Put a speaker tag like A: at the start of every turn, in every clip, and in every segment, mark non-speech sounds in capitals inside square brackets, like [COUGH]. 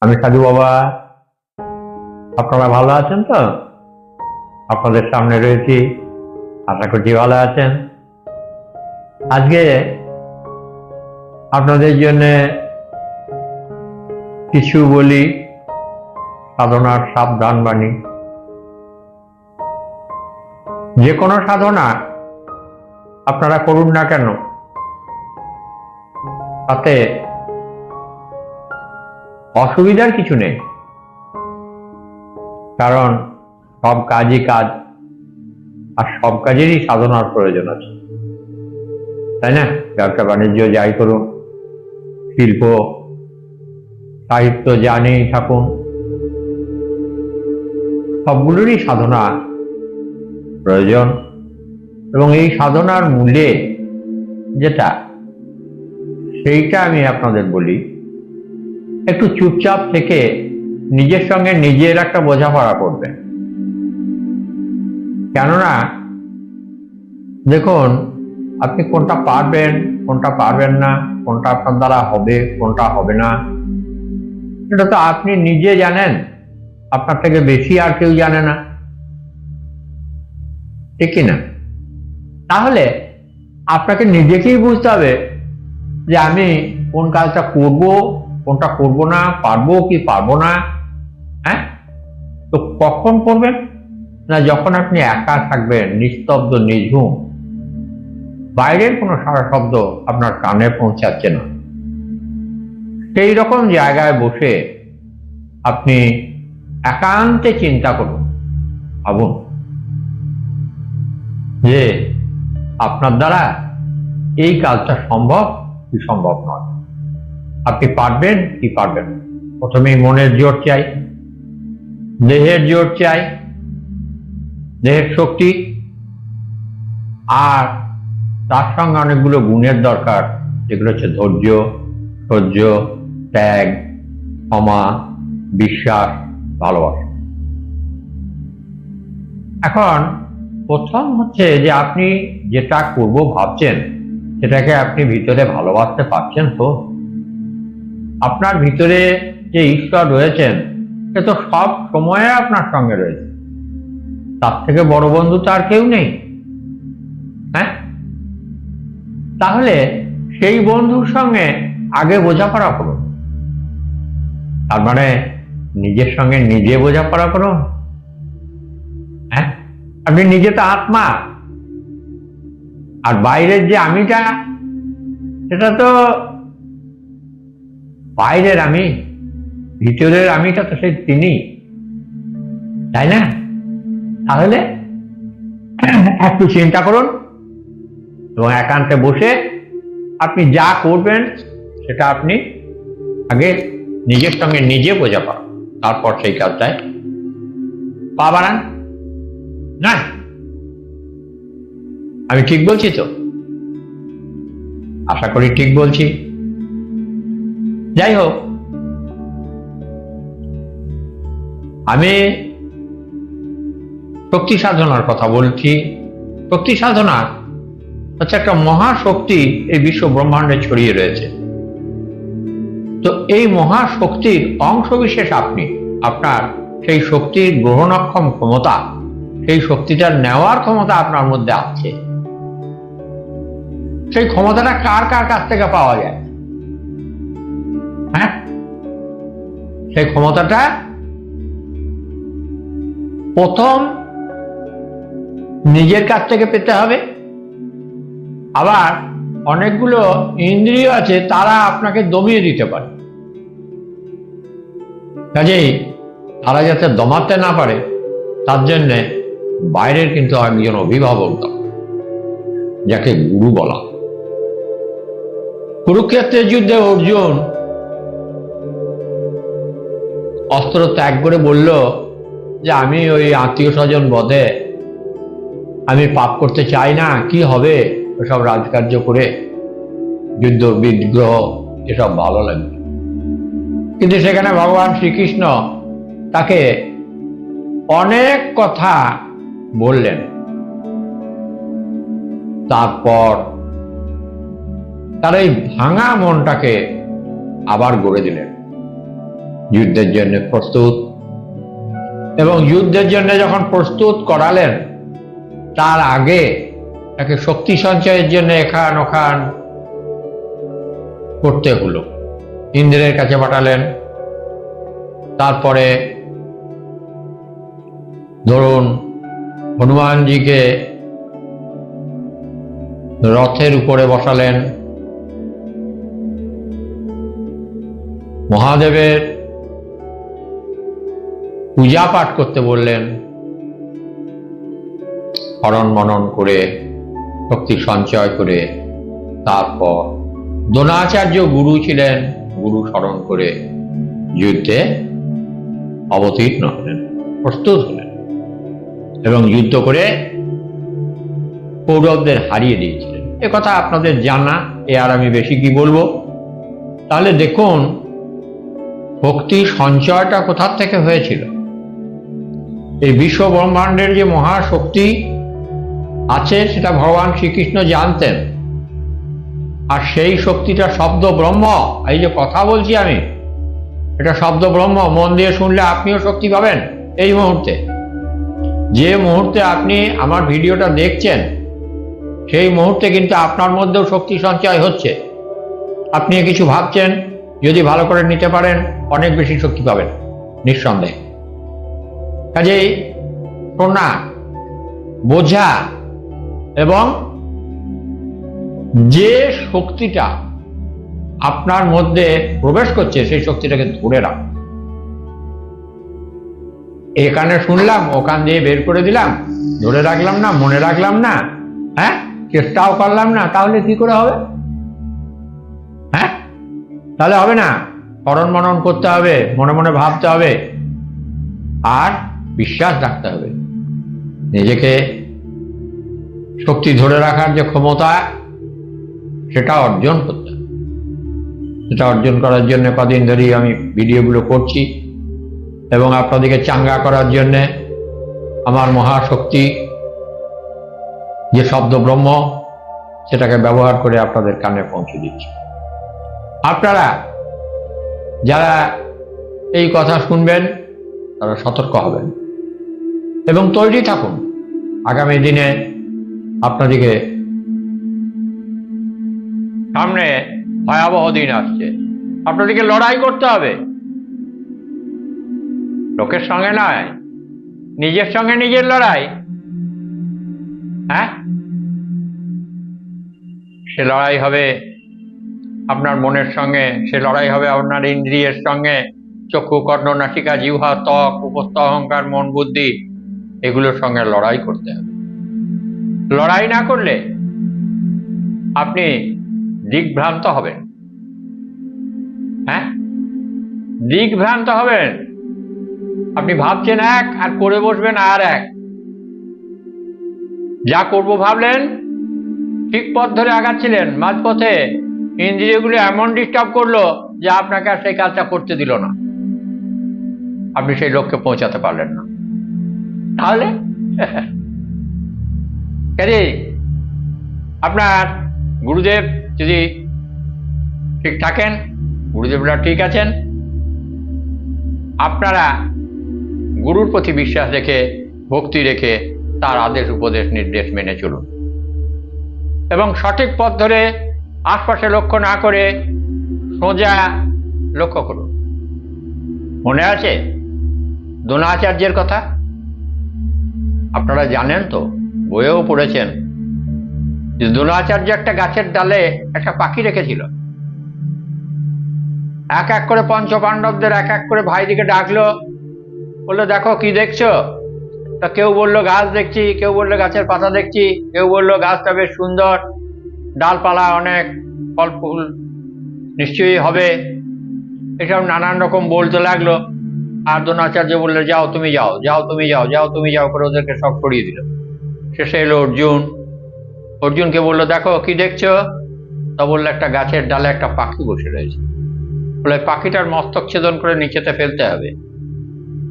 A: আমি সাধু বাবা। আপনারা ভালো আছেন তো? আপনাদের সামনে রয়েছি। আশা করছি ভালো আছেন। আজকে আপনাদের জন্য কিছু বলি, সাধনার সাবধান বাণী। যে কোনো সাধনা আপনারা করুন না কেন? তাতে অসুবিধার কিছু নেই। কারণ সব কাজই কাজ, আর সব কাজেরই সাধনার প্রয়োজন আছে। তাই না? ব্যবসা বাণিজ্য যাই করুন, শিল্প, সাহিত্য জানেই থাকুন, সবগুলোরই সাধনা প্রয়োজন। এবং এই সাধনার মূলে যেটা, সেইটা আমি আপনাদের বলি। একটু চুপচাপ থেকে নিজের সঙ্গে নিজের একটা বোঝাপড়া করবেন। কেননা, দেখুন, আপনি কোনটা পারবেন কোনটা পারবেন না, কোনটা আপনার দ্বারা হবে, কোনটা হবে না। এটা তো আপনি নিজে জানেন, আপনার থেকে বেশি আর কেউ জানে না। ঠিক না? তাহলে আপনাকে নিজেকেই বুঝতে হবে যে আমি কোন কাজটা করব, কোনটা করব না, পারব কি পারব না হ্যাঁ? তো কখন করবেন? না যখন আপনি একা থাকবেন, নিস্তব্ধ, নিঝুম, বাইরের কোনো সারা শব্দ আপনার কানে পৌঁছাচ্ছে না। সেই রকম জায়গায় বসে আপনি একান্তে চিন্তা করুন, ভাবুন যে আপনার দ্বারা এই কাজটা সম্ভব কি সম্ভব নয় আপনি পারবেন কি পারবেন? প্রথমেই মনের জোর চাই, দেহের জোর চাই, দেহের শক্তি, আর তার সঙ্গে অনেকগুলো গুণের দরকার, যেগুলো হচ্ছে ধৈর্য সহ্য ত্যাগ, ক্ষমা, বিশ্বাস, ভালোবাসা এখন প্রথম হচ্ছে যে আপনি যেটা করব ভাবছেন, সেটাকে আপনি ভিতরে ভালোবাসতে পারছেন তো? আপনার ভিতরে যে ঈশ্বর রয়েছেন, সে তো সব সময়ে আপনার সঙ্গে রয়েছে। তার থেকে বড় বন্ধু তো আর কেউ নেই। হ্যাঁ? তাহলে সেই বন্ধুর সঙ্গে আগে বোঝাপড়া করুন। তার মানে নিজের সঙ্গে নিজে বোঝাপড়া করুন। হ্যাঁ? আপনি নিজে তো আত্মা। আর বাইরের যে আমিটা, সেটা তো বাইরের আমি, ভিতরের আমিটা তো সেই তিনি। তাই না? তাহলে একটু চিন্তা করুন এবং একান্তে বসে আপনি যা করবেন, সেটা আপনি আগে নিজের সঙ্গে নিজে বোঝা পান তারপর সেই কাজটায় পা বাড়ান। না আমি ঠিক বলছি তো? আশা করি ঠিক বলছি। যাই হোক, আমি শক্তি সাধনার কথা বলছি। শক্তি সাধনা হচ্ছে একটা মহাশক্তি এই বিশ্ব ব্রহ্মাণ্ডে ছড়িয়ে রয়েছে। তো এই মহাশক্তির অংশ বিশেষ আপনি, আপনার সেই শক্তির গ্রহণক্ষম ক্ষমতা, সেই শক্তিটা নেওয়ার ক্ষমতা আপনার মধ্যে আছে। সেই ক্ষমতাটা কার কার কাছ থেকে পাওয়া যায়? হ্যাঁ? সেই ক্ষমতাটা প্রথম নিজের কাছ থেকে পেতে হবে। আবার অনেকগুলো ইন্দ্রিয় আছে, তারা আপনাকে দমিয়ে দিতে পারে। কাজেই তারা যাতে দমাতে না পারে, তার জন্যে বাইরের কিন্তু একজন অভিভাবক যাকে গুরু বলা। কুরুক্ষেত্রের যুদ্ধে অর্জুন অস্ত্র ত্যাগ করে বলল যে, আমি ওই আত্মীয় স্বজন বধে। আমি পাপ করতে চাই না। কি হবে ওসব রাজকার্য করে? যুদ্ধ, বিগ্রহ, এসব ভালো লাগবে। কিন্তু সেখানে ভগবান শ্রীকৃষ্ণ তাকে অনেক কথা বললেন। তারপর তার এই ভাঙা মনটাকে আবার গড়ে দিলেন। যুদ্ধের জন্য প্রস্তুত। এবং যুদ্ধের জন্য যখন প্রস্তুত করালেন, তার আগে তাকে শক্তি সঞ্চয়ের জন্য এখান ওখান করতে হলো। ইন্দ্রের কাছে পাঠালেন। তারপরে ধরুন হনুমানজিকে রথের উপরে বসালেন। মহাদেবের পূজা পাঠ করতে বললেন। হরণ মনন করে শক্তি সঞ্চয় করে, তারপর দ্রোণাচার্য গুরু ছিলেন, গুরু স্মরণ করে যুদ্ধে অবতীর্ণ হলেন, প্রস্তুত হলেন এবং যুদ্ধ করে কৌরবদের হারিয়ে দিয়েছিলেন। কথা আপনাদের জানা, এ আর আমি বেশি কি বলব? তাহলে দেখুন ভক্তি সঞ্চয়টা কোথার থেকে হয়েছিল? এই বিশ্ব ব্রহ্মাণ্ডের যে মহাশক্তি আছে, সেটা ভগবান শ্রীকৃষ্ণ জানতেন। আর সেই শক্তিটা শব্দ ব্রহ্ম এই যে কথা বলছি আমি, এটা শব্দ ব্রহ্ম মন দিয়ে শুনলে আপনিও শক্তি পাবেন এই মুহূর্তে। যে মুহূর্তে আপনি আমার ভিডিওটা দেখছেন, সেই মুহূর্তে কিন্তু আপনার মধ্যেও শক্তি সঞ্চয় হচ্ছে। আপনি কিছু ভাবছেন, যদি ভালো করে নিতে পারেন অনেক বেশি শক্তি পাবেন, নিঃসন্দেহে। কাজেই শোনা বোঝা এবং যে শক্তিটা আপনার মধ্যে প্রবেশ করছে, সেই শক্তিটাকে ধরে রাখ। এখানে শুনলাম, ওখান দিয়ে বের করে দিলাম, ধরে রাখলাম না, মনে রাখলাম না হ্যাঁ? চেষ্টাও করলাম না, তাহলে কি করে হবে? হ্যাঁ? তাহলে হবে না। স্মরণ মনন করতে হবে, মনে মনে ভাবতে হবে। আর বিশ্বাস রাখতে হবে। নিজেকে শক্তি ধরে রাখার যে ক্ষমতা, সেটা অর্জন করতে সেটা অর্জন করার জন্য কদিন ধরেই আমি ভিডিওগুলো করছি এবং আপনাদেরকে চাঙ্গা করার জন্যে আমার মহাশক্তি, যে শব্দ ব্রহ্ম, সেটাকে ব্যবহার করে আপনাদের কানে পৌঁছে দিচ্ছি। আপনারা যারা এই কথা শুনবেন, তারা সতর্ক হবেন। এবং তৈরি থাকুন। আগামী দিনে আপনাদেরকে সামনে ভয়াবহ দিন আসছে। আপনাদেরকে লড়াই করতে হবে। লোকের সঙ্গে নয়, নিজের সঙ্গে নিজের লড়াই। হ্যাঁ? সে লড়াই হবে আপনার মনের সঙ্গে, সে লড়াই হবে আপনার ইন্দ্রিয়ের সঙ্গে। চক্ষু, কর্ণ, নাসিকা, জিহ্বা, ত্বক, উপস্থ অহংকার, মন, বুদ্ধি, এগুলোর সঙ্গে লড়াই করতে হবে। লড়াই না করলে আপনি দিকভ্রান্ত হবেন। হ্যাঁ? দিকভ্রান্ত হবেন। আপনি ভাবছেন এক, আর করে বসবেন আর এক। যা করব ভাবলেন, ঠিক পথ ধরে আগাচ্ছিলেন, মাঝপথে ইন্দ্রিয়গুলো এমন ডিস্টার্ব করল যে আপনাকে আর সেই কাজটা করতে দিল না। আপনি সেই লক্ষ্যে পৌঁছাতে পারলেন না। তাহলে? [LAUGHS] কাজে আপনার গুরুদেব যদি ঠিক থাকেন গুরুদেবরা ঠিক আছেন, আপনারা গুরুর প্রতি বিশ্বাস রেখে, ভক্তি রেখে তার আদেশ, উপদেশ, নির্দেশ মেনে চলুন। এবং সঠিক পথ ধরে আশপাশে লক্ষ্য না করে সোজা লক্ষ্য করুন। মনে আছে? দ্রোণাচার্যের কথা? আপনারা জানেন তো, বইয়েও পড়েছেন। যে একটা গাছের ডালে একটা পাখি রেখেছিল। এক এক করে পঞ্চ পাণ্ডবদের এক এক করে ভাইদিকে ডাকলো। বলল, দেখো কি দেখছ? তা কেউ বলল, গাছ দেখছি। কেউ বলল, গাছের পাতা দেখছি। কেউ বলল, গাছটা বেশ সুন্দর। ডালপালা অনেক ফল ফুল নিশ্চয়ই হবে। এসব নানান রকম বলতে লাগল। আর দ্রোণাচার্য বলল, যাও তুমি যাও যাও তুমি যাও যাও তুমি যাও, করে ওদেরকে সব সরিয়ে দিল। শেষে এলো অর্জুন। অর্জুনকে বলল, দেখো, কি দেখছ? তা বলল, একটা গাছের ডালে একটা পাখি বসে রয়েছে। বলে, পাখিটার মস্তক ছেদন করে নিচেতে ফেলতে হবে।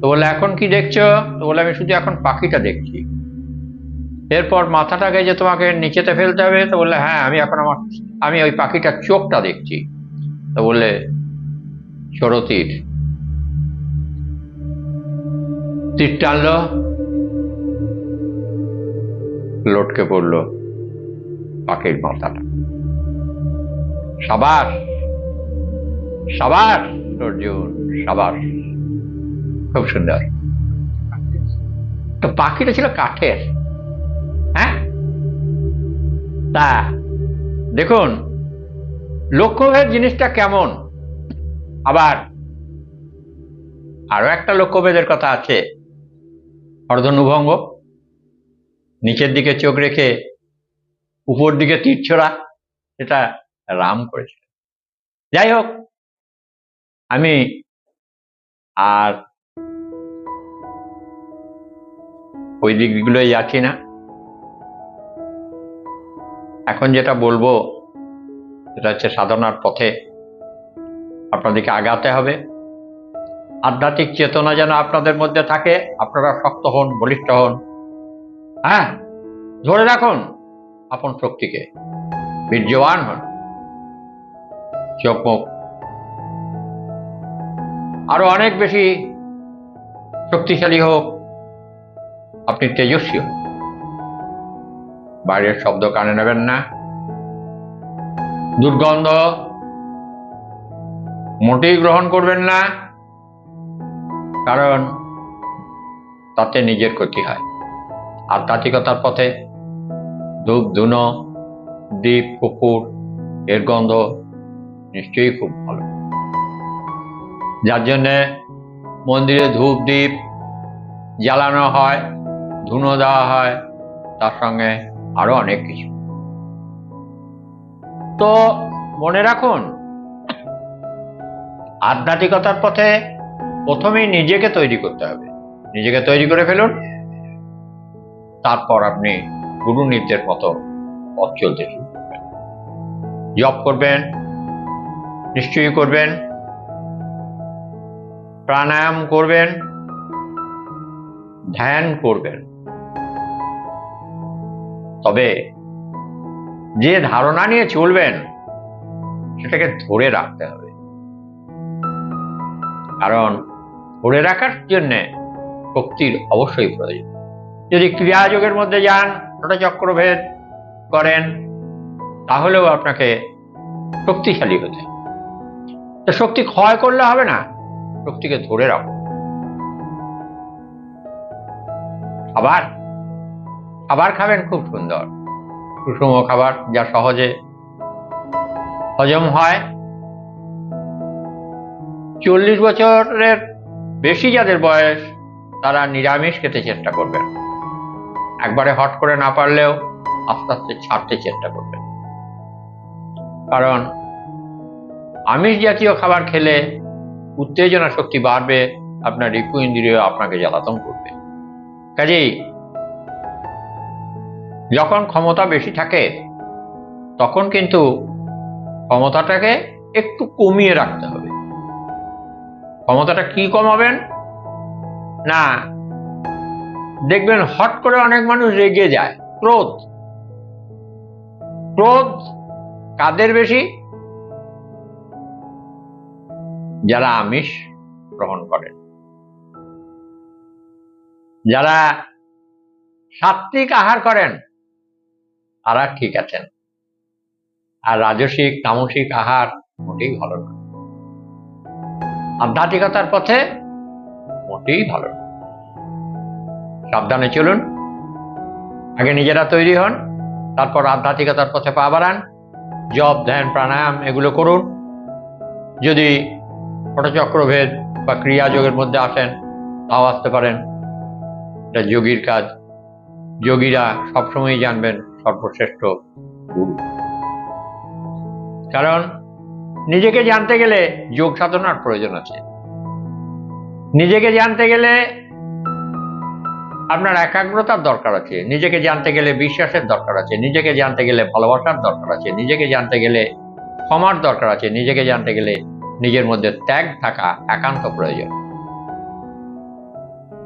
A: তো বলে এখন কি দেখছ? তো বলে আমি শুধু এখন পাখিটা দেখছি। এরপর মাথাটাকে যে তোমাকে নিচেতে ফেলতে হবে, তো বললে হ্যাঁ আমি এখন আমার, আমি ওই পাখিটার চোখটা দেখছি। তো বললে ছোড়ো তীর তীর টানলো লটকে পড়ল পাখির মাথাটা। সাবাস সাবাস, অর্জুন, সাবাস। খুব সুন্দর। তো পাখিটা ছিল কাঠের। হ্যাঁ? তা, দেখুন লক্ষ্যভেদ জিনিসটা কেমন? আবার, আরও একটা লক্ষ্যভেদের কথা আছে। অর্ধনুভঙ্গ, নিচের দিকে চোখ রেখে উপর দিকে তীর ছোড়া, সেটা রাম করেছিল। যাই হোক, আমি আর ওই দিকগুলোই যাচ্ছি না। এখন যেটা বলব, সেটা হচ্ছে সাধনার পথে আপনাদেরকে আগাতে হবে। আধ্যাত্মিক চেতনা যেন আপনাদের মধ্যে থাকে, আপনারা শক্ত হন, বলিষ্ঠ হন। হ্যাঁ ধরে রাখুন আপন শক্তিকে, বীর্যবান হন। চোখ, মুখ। আরও অনেক বেশি শক্তিশালী হোক, আপনি তেজস্বী হন বাইরের শব্দ কানে নেবেন না। দুর্গন্ধ মোটেই গ্রহণ করবেন না, কারণ তাতে নিজের ক্ষতি হয়। আধ্যাত্মিকতার পথে ধূপ, ধুনো, দ্বীপ, পুকুর, এর গন্ধ নিশ্চয়ই খুব ভালো। যার জন্যে মন্দিরে ধূপ, দ্বীপ জ্বালানো হয়, ধুনো দেওয়া হয়, তার সঙ্গে আরও অনেক কিছু। তো মনে রাখুন, আধ্যাত্মিকতার পথে প্রথমেই নিজেকে তৈরি করতে হবে। নিজেকে তৈরি করে ফেলুন, তারপর আপনি গুরু নির্দেশ মতো পথ চলতে জব করবেন, নিশ্চয়ই করবেন, প্রাণায়াম করবেন, ধ্যান করবেন। তবে যে ধারণা নিয়ে চলবেন, সেটাকে ধরে রাখতে হবে। কারণ ধরে রাখার জন্য শক্তির অবশ্যই প্রয়োজন। যদি ক্রিয়াযোগের মধ্যে যান ওটা চক্রভেদ করেন, তাহলেও আপনাকে শক্তিশালী হতে তো শক্তি ক্ষয় করলে হবে না, শক্তিকে ধরে রাখো খাবার খাবার খাবেন? খুব সুন্দর। সুষম খাবার যা সহজে হজম হয়। চল্লিশ বছরের বেশি যাদের বয়স, তারা নিরামিষ খেতে চেষ্টা করবেন। একবারে হট করে না পারলেও আস্তে আস্তে ছাড়তে চেষ্টা করবেন। কারণ আমিষ জাতীয় খাবার খেলে উত্তেজনা শক্তি বাড়বে, আপনার রিপু ইন্দ্রিয় আপনাকে জ্বালাতন করবে। কাজেই যখন ক্ষমতা বেশি থাকে, তখন কিন্তু ক্ষমতাটাকে একটু কমিয়ে রাখতে হবে। ক্ষমতাটা কি কমাবেন? না, দেখবেন হট করে অনেক মানুষ রেগে যায়। ক্রোধ। ক্রোধ কাদের বেশি? যারা আমিষ গ্রহণ করেন। যারা সাত্বিক আহার করেন তারা ঠিক আছেন। আর রাজসিক, তামসিক আহার মোটেই ভালো না আধ্যাত্মিকতার পথে মোটেই ভালো না সাবধানে চলুন। আগে নিজেরা তৈরি হন, তারপর আধ্যাত্মিকতার পথে পা বাড়ান। জপ, ধ্যান, প্রাণায়াম এগুলো করুন। যদি ফটচক্রভেদ বা ক্রিয়াযোগের মধ্যে আসেন, তাও আসতে পারেন। এটা যোগীর কাজ। যোগীরা সবসময়ই জানবেন সর্বশ্রেষ্ঠ গুরু। কারণ নিজেকে জানতে গেলে যোগ সাধনার প্রয়োজন আছে। নিজেকে জানতে গেলে আপনার একাগ্রতার দরকার আছে। নিজেকে জানতে গেলে বিশ্বাসের দরকার আছে। নিজেকে জানতে গেলে ভালোবাসার দরকার আছে। নিজেকে জানতে গেলে ক্ষমার দরকার আছে। নিজেকে জানতে গেলে নিজের মধ্যে ত্যাগ থাকা একান্ত প্রয়োজন।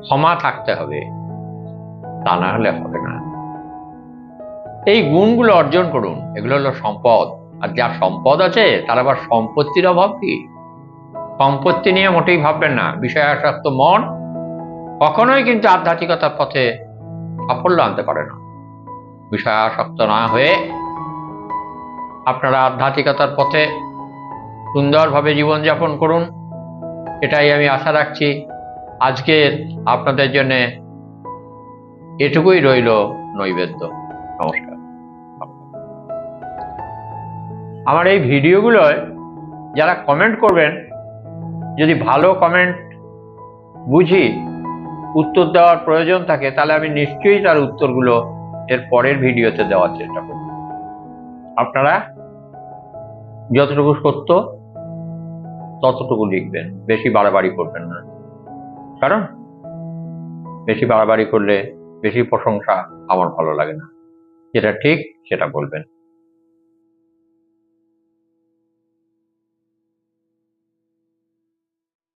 A: ক্ষমা থাকতে হবে। তা না হলে হবে না। এই গুণগুলো অর্জন করুন। এগুলো হলো সম্পদ। আর যার সম্পদ আছে, তার আবার সম্পত্তির অভাব কি? সম্পত্তি নিয়ে মোটেই ভাববেন না। বিষয়াসক্ত মন কখনোই কিন্তু আধ্যাত্মিকতার পথে সাফল্য আনতে পারে না। বিষয়াসক্ত না হয়ে আপনারা আধ্যাত্মিকতার পথে সুন্দরভাবে জীবনযাপন করুন। এটাই আমি আশা রাখছি। আজকের আপনাদের জন্যে এটুকুই রইল নৈবেদ্য। নমস্কার। আমার এই ভিডিওগুলোয় যারা কমেন্ট করবেন, যদি ভালো কমেন্ট বুঝি, উত্তর দেওয়ার প্রয়োজন থাকে, তাহলে আমি নিশ্চয়ই তার উত্তরগুলো এর পরের ভিডিওতে দেওয়ার চেষ্টা করব। আপনারা যতটুকু সত্য, ততটুকু লিখবেন, বেশি বাড়াবাড়ি করবেন না। কারণ বেশি বাড়াবাড়ি করলে বেশি প্রশংসা আমার ভালো লাগে না। যেটা ঠিক, সেটা বলবেন।